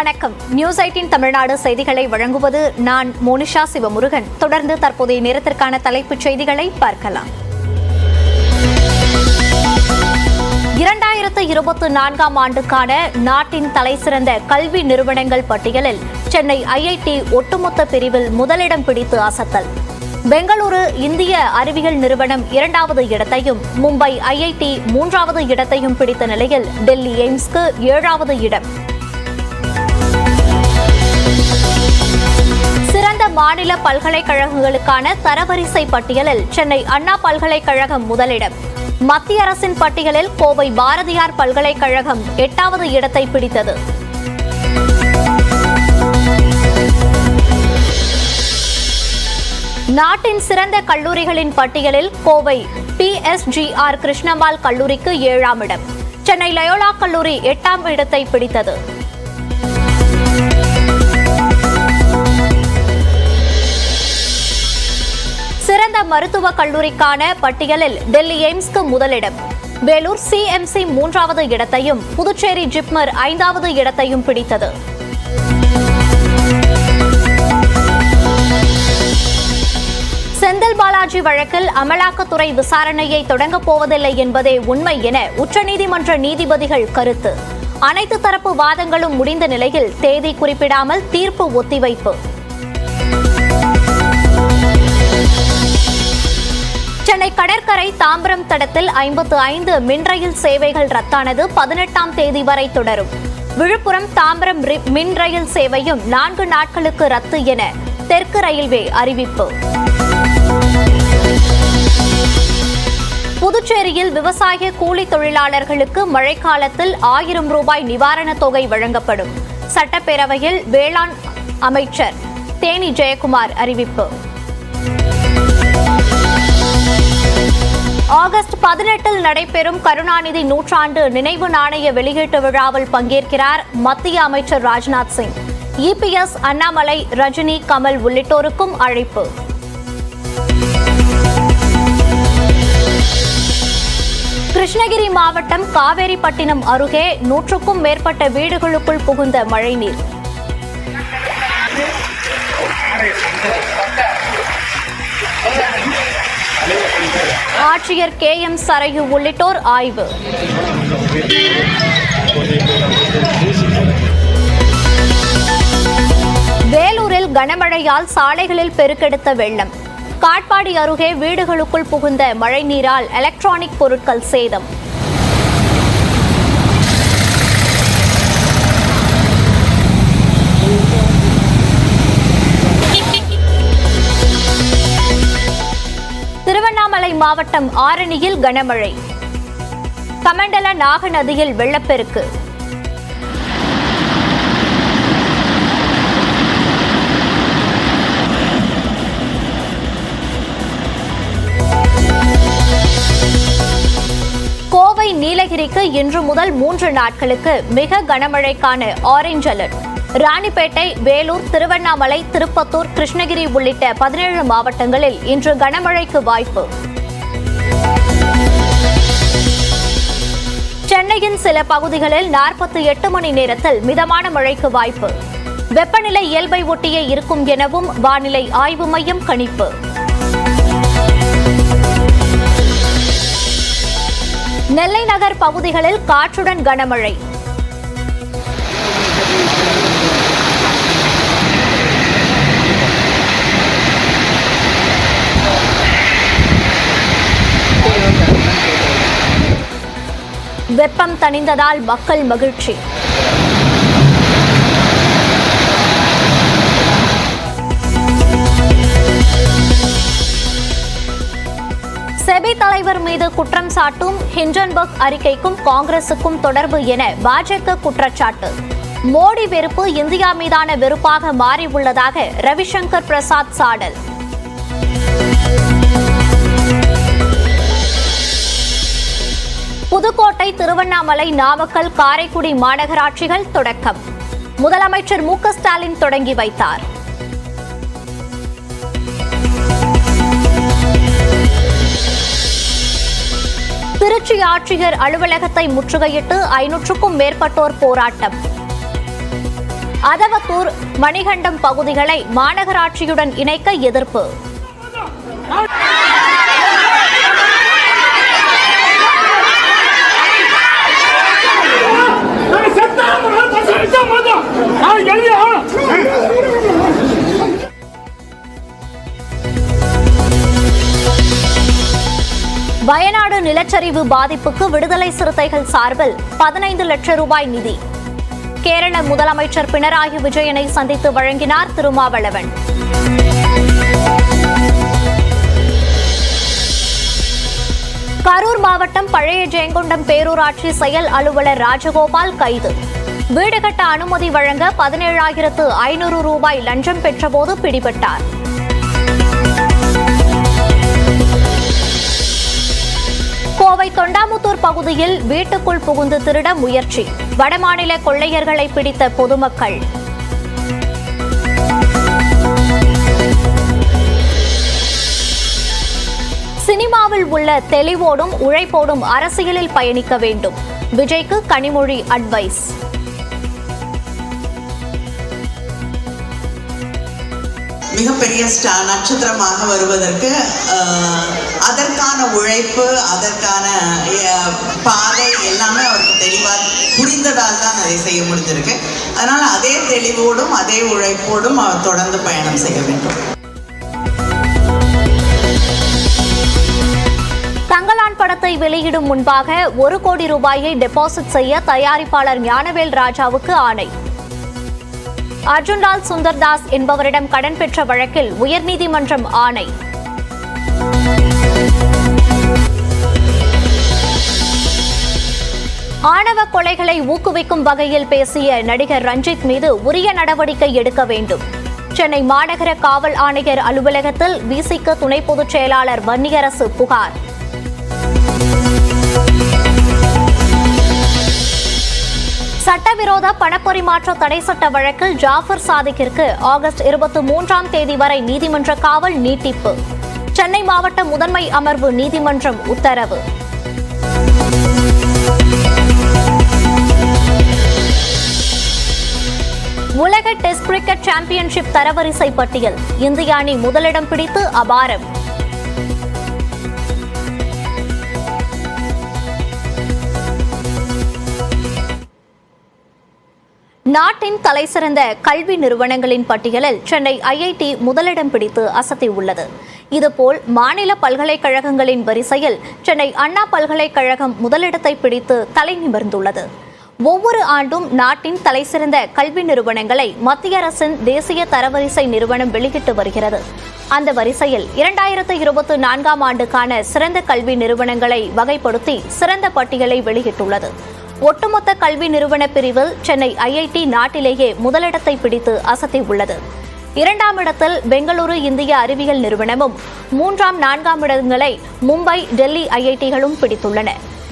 வணக்கம். நியூஸ் ஐட்டின் தமிழ்நாடு செய்திகளை வழங்குவது நான் மோனிஷா சிவமுருகன். தொடர்ந்து தற்போதைய நேரத்திற்கான தலைப்புச் செய்திகளை பார்க்கலாம். இரண்டாயிரத்து இருபத்தி நான்காம் ஆண்டுக்கான நாட்டின் தலைசிறந்த கல்வி நிறுவனங்கள் பட்டியலில் சென்னை ஐஐடி ஒட்டுமொத்த பிரிவில் முதலிடம் பிடித்து அசத்தல். பெங்களூரு இந்திய அறிவியல் நிறுவனம் இரண்டாவது இடத்தையும் மும்பை ஐஐடி மூன்றாவது இடத்தையும் பிடித்த நிலையில் டெல்லி எய்ம்ஸ்க்கு ஏழாவது இடம். மாநில பல்கலைக்கழகங்களுக்கான தரவரிசை பட்டியலில் சென்னை அண்ணா பல்கலைக்கழகம் முதலிடம். மத்திய அரசின் பட்டியலில் கோவை பாரதியார் பல்கலைக்கழகம் எட்டாவது இடத்தை பிடித்தது. நாட்டின் சிறந்த கல்லூரிகளின் பட்டியலில் கோவை பிஎஸ்ஜிஆர் கிருஷ்ணம்பால் கல்லூரிக்கு ஏழாம் இடம். சென்னை லயோலா கல்லூரி எட்டாம் இடத்தை பிடித்தது. சிறந்த மருத்துவக் கல்லூரிக்கான பட்டியலில் டெல்லி எய்ம்ஸ்க்கு முதலிடம். வேலூர் சிஎம்சி மூன்றாவது இடத்தையும் புதுச்சேரி ஜிப்மர் ஐந்தாவது இடத்தையும் பிடித்தது. செந்தில் பாலாஜி வழக்கில் அமலாக்கத்துறை விசாரணையை தொடங்கப் போவதில்லை என்பதே உண்மை என உச்சநீதிமன்ற நீதிபதிகள் கருத்து. அனைத்து தரப்பு வாதங்களும் முடிந்த நிலையில் தேதி குறிப்பிடாமல் தீர்ப்பு ஒத்திவைப்பு. சென்னை கடற்கரை தாம்பரம் தடத்தில் ஐம்பத்து ஐந்து மின் ரயில் சேவைகள் ரத்தானது பதினெட்டாம் தேதி வரை தொடரும். விழுப்புரம் தாம்பரம் மின் ரயில் சேவையும் நான்கு நாட்களுக்கு ரத்து என தெற்கு ரயில்வே அறிவிப்பு. புதுச்சேரியில் விவசாய கூலி தொழிலாளர்களுக்கு மழைக்காலத்தில் ஆயிரம் ரூபாய் நிவாரணத் தொகை வழங்கப்படும். சட்டப்பேரவையில் வேளாண் அமைச்சர் தேனி ஜெயக்குமார் அறிவிப்பு. ஆகஸ்ட் பதினெட்டில் நடைபெறும் கருணாநிதி நூற்றாண்டு நினைவு நாணய வெளியீட்டு விழாவில் பங்கேற்கிறார் மத்திய அமைச்சர் ராஜ்நாத் சிங். இபிஎஸ் அண்ணாமலை ரஜினி கமல் உள்ளிட்டோருக்கும் அழைப்பு. கிருஷ்ணகிரி மாவட்டம் காவேரிப்பட்டினம் அருகே நூற்றுக்கும் மேற்பட்ட வீடுகளுக்குள் புகுந்த மழைநீர். ஆட்சியர் கே எம் சரையு உள்ளிட்டோர் ஆய்வு. வேலூரில் கனமழையால் சாலைகளில் பெருக்கெடுத்த வெள்ளம். காட்பாடி அருகே வீடுகளுக்குள் புகுந்த மழைநீரால் எலக்ட்ரானிக் பொருட்கள் சேதம். திருவண்ணாமலை மாவட்டம் ஆரணியில் கனமழை. கமண்டல நாக நதியில் வெள்ளப்பெருக்கு. கோவை நீலகிரிக்கு இன்று முதல் மூன்று நாட்களுக்கு மிக கனமழைக்கான ஆரஞ்ச் அலர்ட். ராணிப்பேட்டை வேலூர் திருவண்ணாமலை திருப்பத்தூர் கிருஷ்ணகிரி உள்ளிட்ட பதினேழு மாவட்டங்களில் இன்று கனமழைக்கு வாய்ப்பு. சென்னையின் சில பகுதிகளில் நாற்பத்தி எட்டு மணி நேரத்தில் மிதமான மழைக்கு வாய்ப்பு. வெப்பநிலை இயல்பை ஒட்டியே இருக்கும் எனவும் வானிலை ஆய்வு மையம் கணிப்பு. நெல்லை நகர் பகுதிகளில் காற்றுடன் கனமழை. வெப்பம் தணிந்ததால் மக்கள் மகிழ்ச்சி. செபி தலைவர் மீது குற்றம் சாட்டும் ஹிண்டன்பர்க் அறிக்கைக்கும் காங்கிரசுக்கும் தொடர்பு என பாஜக குற்றச்சாட்டு. மோடி வெறுப்பு இந்தியா மீதான வெறுப்பாக மாறியுள்ளதாக ரவிசங்கர் பிரசாத் சாடல். புதுக்கோட்டை திருவண்ணாமலை நாமக்கல் காரைக்குடி மாநகராட்சிகள் தொடக்கம். முதலமைச்சர் மு ஸ்டாலின் தொடங்கி வைத்தார். திருச்சி ஆட்சியர் அலுவலகத்தை முற்றுகையிட்டு ஐநூற்றுக்கும் மேற்பட்டோர் போராட்டம். அதவத்தூர் மணிகண்டம் பகுதிகளை மாநகராட்சியுடன் இணைக்க எதிர்ப்பு. நிலச்சரிவு பாதிப்புக்கு விடுதலை சிறுத்தைகள் சார்பில் பதினைந்து லட்சம் ரூபாய் நிதி. கேரள முதலமைச்சர் பினராயி விஜயனை சந்தித்து வழங்கினார் திருமாவளவன். கரூர் மாவட்டம் பழைய ஜெயங்கொண்டம் பேரூராட்சி செயல் அலுவலர் ராஜகோபால் கைது. வீடு கட்ட அனுமதி வழங்க பதினேழாயிரத்து ஐநூறு ரூபாய் லஞ்சம் பெற்றபோது பிடிபட்டார். பகுதியில் வீட்டுக்குள் புகுந்து திருட முயற்சி. வடமாநில கொள்ளையர்களை பிடித்த பொதுமக்கள். சினிமாவில் உள்ள தெளிவோடும் உழைப்போடும் அரசியலில் பயணிக்க வேண்டும். விஜய்க்கு கனிமொழி அட்வைஸ் மிகப்பெரிய ஸ்டா நட்சத்திரமாக வருவதற்கு அதற்கான உழைப்பு அதற்கான பாதை எல்லாமே அவருக்கு தெளிவாக புரிந்ததால் தான் அதை செய்ய முடிஞ்சிருக்கு. அதனால் அதே தெளிவோடும் அதே உழைப்போடும் அவர் தொடர்ந்து பயணம் செய்ய வேண்டும். தங்கலான் படத்தை வெளியிடும் முன்பாக ஒரு கோடி ரூபாயை டெபாசிட் செய்ய தயாரிப்பாளர் ஞானவேல் ராஜாவுக்கு ஆணை. அர்ஜுன்லால் சுந்தர்தாஸ் என்பவரிடம் கடன் பெற்ற வழக்கில் உயர்நீதிமன்றம் ஆணை. ஆணவ கொலைகளை ஊக்குவிக்கும் வகையில் பேசிய நடிகர் ரஞ்சித் மீது உரிய நடவடிக்கை எடுக்க வேண்டும். சென்னை மாநகர காவல் ஆணையர் அலுவலகத்தில் விசிக துணை பொதுச் செயலாளர் வன்னியரசு புகார். சட்டவிரோத பணப்பரிமாற்ற தடை சட்ட வழக்கில் ஜாஃபர் சாதிக்கிற்கு ஆகஸ்ட் இருபத்தி மூன்றாம் தேதி வரை நீதிமன்ற காவல் நீட்டிப்பு. சென்னை மாவட்ட முதன்மை அமர்வு நீதிமன்றம் உத்தரவு. உலக டெஸ்ட் கிரிக்கெட் சாம்பியன்ஷிப் தரவரிசை பட்டியல். இந்திய அணி முதலிடம் பிடித்து அபாரம். நாட்டின் தலைசிறந்த கல்வி நிறுவனங்களின் பட்டியலில் சென்னை ஐஐடி முதலிடம் பிடித்து அசத்தியுள்ளது. இதுபோல் மாநில பல்கலைக்கழகங்களின் வரிசையில் சென்னை அண்ணா பல்கலைக்கழகம் முதலிடத்தை பிடித்து தலை நிமிர்ந்துள்ளது. ஒவ்வொரு ஆண்டும் நாட்டின் தலைசிறந்த கல்வி நிறுவனங்களை மத்திய அரசின் தேசிய தரவரிசை நிறுவனம் வெளியிட்டு வருகிறது. அந்த வரிசையில் இரண்டாயிரத்து இருபத்தி நான்காம் ஆண்டுக்கான சிறந்த கல்வி நிறுவனங்களை வகைப்படுத்தி சிறந்த பட்டியலை வெளியிட்டுள்ளது. ஒட்டுமொத்த கல்வி நிறுவன பிரிவில் சென்னை ஐஐடி நாட்டிலேயே முதலிடத்தை பிடித்து அசத்தியுள்ளது. இரண்டாம் இடத்தில் பெங்களூரு இந்திய அறிவியல் நிறுவனமும் மூன்றாம் நான்காம் இடங்களை மும்பை டெல்லி ஐஐடிகளும் பிடித்துள்ளன.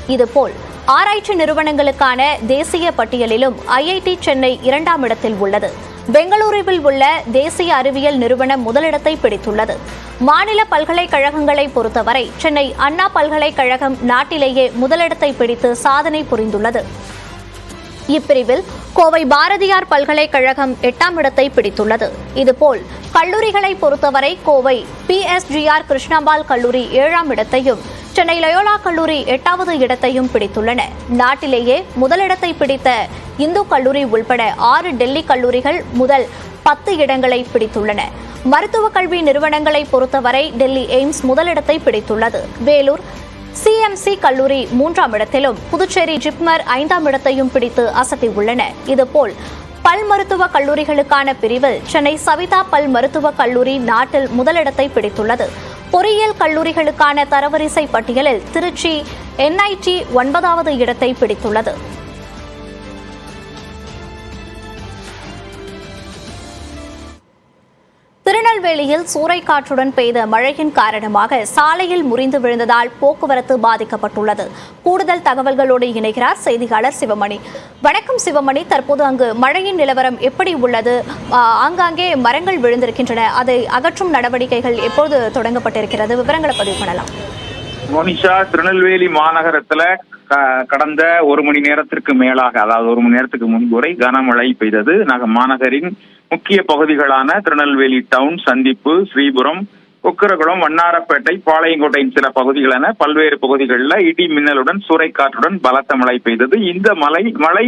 இதுபோல் ஆராய்ச்சி நிறுவனங்களுக்கான தேசிய பட்டியலிலும் ஐஐடி சென்னை இரண்டாம் இடத்தில் உள்ளது. பெங்களூருவில் உள்ள தேசிய அறிவியல் நிறுவனம் முதலிடத்தை பிடித்துள்ளது. மாநில பல்கலைக்கழகங்களை பொறுத்தவரை சென்னை அண்ணா பல்கலைக்கழகம் நாட்டிலேயே முதலிடத்தை பிடித்து சாதனை புரிந்துள்ளது. இப்பிரிவில் கோவை பாரதியார் பல்கலைக்கழகம் எட்டாம் இடத்தை பிடித்துள்ளது. இதுபோல் கல்லூரிகளை பொறுத்தவரை கோவை பிஎஸ்ஜிஆர் கிருஷ்ணபால் கல்லூரி ஏழாம் இடத்தையும் சென்னை லயோலா கல்லூரி எட்டாவது இடத்தையும் பிடித்துள்ளன. நாட்டிலேயே முதலிடத்தை பிடித்த இந்து கல்லூரி உள்பட ஆறு டெல்லி கல்லூரிகள் முதல் பத்து இடங்களை பிடித்துள்ளன. மருத்துவ கல்வி நிறுவனங்களை பொறுத்தவரை டெல்லி எய்ம்ஸ் முதலிடத்தை பிடித்துள்ளது. வேலூர் சிஎம்சி கல்லூரி மூன்றாம் இடத்திலும் புதுச்சேரி ஜிப்மர் ஐந்தாம் இடத்தையும் பிடித்து அசத்தியுள்ளன. இதுபோல் பல் மருத்துவ கல்லூரிகளுக்கான பிரிவில் சென்னை சவிதா பல் மருத்துவ கல்லூரி நாட்டில் முதலிடத்தை பிடித்துள்ளது. பொறியியல் கல்லூரிகளுக்கான தரவரிசை பட்டியலில் திருச்சி என்ஐடி ஒன்பதாவது இடத்தை பிடித்துள்ளது. திருநெல்வேலியில் சூறைக்காற்றுடன் பெய்த மழையின் காரணமாக சாலையில் முறிந்து விழுந்ததால் போக்குவரத்து பாதிக்கப்பட்டுள்ளது. கூடுதல் தகவல்களோடு இணைகிறார் செய்தியாளர் சிவமணி. வணக்கம் சிவமணி. தற்போது அங்கு மழையின் நிலவரம் எப்படி உள்ளது? ஆங்காங்கே மரங்கள் விழுந்திருக்கின்றன. அதை அகற்றும் நடவடிக்கைகள் எப்போது தொடங்கப்பட்டிருக்கிறது? விவரங்களை பதிவு பண்ணலாம். மோனிஷா திருநெல்வேலி மாநகரத்துல கடந்த ஒரு மணி நேரத்திற்கு மேலாக அதாவது ஒரு மணி நேரத்துக்கு முன்புரை கனமழை பெய்தது. மாநகரின் முக்கிய பகுதிகளான திருநெல்வேலி டவுன் சந்திப்பு ஸ்ரீபுரம் கொக்கரகுளம் வண்ணாரப்பேட்டை பாளையங்கோட்டையின் சில பகுதிகள் என பல்வேறு பகுதிகளில் இடி மின்னலுடன் சூறைக்காற்றுடன் பலத்த மழை பெய்தது. இந்த மழை மழை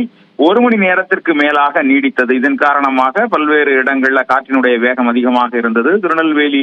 ஒரு மணி நேரத்திற்கு மேலாக நீடித்தது. இதன் காரணமாக பல்வேறு இடங்கள்ல காற்றினுடைய வேகம் அதிகமாக இருந்தது. திருநெல்வேலி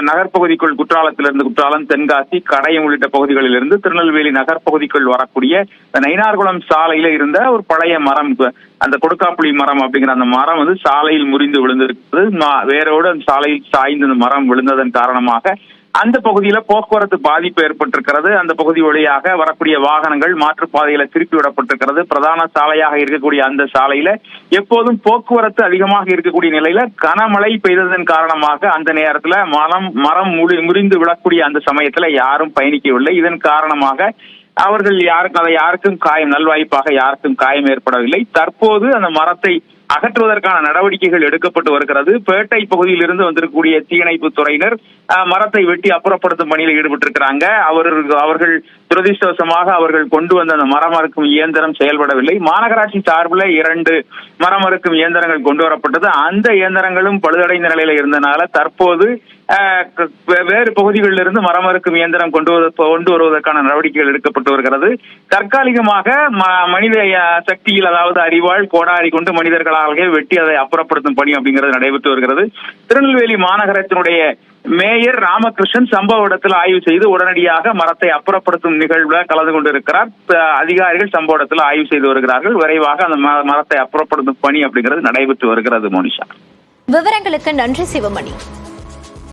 நகர்ப்பகுதிக்குள் குற்றாலத்திலிருந்து குற்றாலம் தென்காசி கடையம் உள்ளிட்ட பகுதிகளிலிருந்து திருநெல்வேலி நகர்ப்பகுதிக்குள் வரக்கூடிய நைனார்குளம் சாலையில இருந்த ஒரு பழைய மரம் அந்த கொடுக்காப்புளி மரம் அப்படிங்கிற அந்த மரம் வந்து சாலையில் முறிந்து விழுந்திருக்கிறது. ம- வேரோடு அந்த சாலையில் சாய்ந்து அந்த மரம் விழுந்ததன் காரணமாக அந்த பகுதியில போக்குவரத்து பாதிப்பு ஏற்பட்டிருக்கிறது. அந்த பகுதி வழியாக வரக்கூடிய வாகனங்கள் மாற்றுப்பாதையில திருப்பி விடப்பட்டிருக்கிறது. பிரதான சாலையாக இருக்கக்கூடிய அந்த சாலையில எப்போதும் போக்குவரத்து அதிகமாக இருக்கக்கூடிய நிலையில கனமழை பெய்ததன் காரணமாக அந்த நேரத்துல மரம் மரம் முடி முறிந்து விடக்கூடிய அந்த சமயத்துல யாரும் பயணிக்கவில்லை. இதன் காரணமாக அவர்கள் யாருக்கும் அதை யாருக்கும் காயம் நல்வாய்ப்பாக யாருக்கும் காயம் ஏற்படவில்லை. தற்போது அந்த மரத்தை அகற்றுவதற்கான நடவடிக்கைகள் எடுக்கப்பட்டு வருகிறது. பேட்டை பகுதியில் இருந்து வந்திருக்கக்கூடிய தீயணைப்பு துறையினர் அஹ், மரத்தை வெட்டி அப்புறப்படுத்தும் பணியில் ஈடுபட்டிருக்கிறாங்க. அவர்கள் அவர்கள் துரதிருஷ்டவசமாக அவர்கள் கொண்டு வந்த அந்த மரம் அறுக்கும் இயந்திரம் செயல்படவில்லை. மாநகராட்சி சார்பில் இரண்டு மரம் அறுக்கும் இயந்திரங்கள் கொண்டு வரப்பட்டது. அந்த இயந்திரங்களும் பழுதடைந்த நிலையில இருந்தனால தற்போது வேறு பகுதிகளில் இருந்து மரம் அறுக்கும் இயந்திரம் கொண்டு கொண்டு வருவதற்கான நடவடிக்கைகள் எடுக்கப்பட்டு வருகிறது. தற்காலிகமாக மனித சக்தியில் அதாவது அறிவாள் கோடாரி கொண்டு மனிதர்களாகவே வெட்டி அதை அப்புறப்படுத்தும் பணி அப்படிங்கிறது நடைபெற்று வருகிறது. திருநெல்வேலி மாநகரத்தினுடைய மேயர் ராமகிருஷ்ணன் சம்பவ இடத்தில் ஆய்வு செய்து உடனடியாக மரத்தை அப்புறப்படுத்தும் நிகழ்வுல கலந்து கொண்டிருக்கிறார். அதிகாரிகள் சம்பவ இடத்தில் ஆய்வு செய்து வருகிறார்கள். விரைவாக அந்த ம- மரத்தை அப்புறப்படுத்தும் பணி அப்படிங்கிறது நடைபெற்று வருகிறது மோனிஷா. விவரங்களுக்கு நன்றி சிவமணி.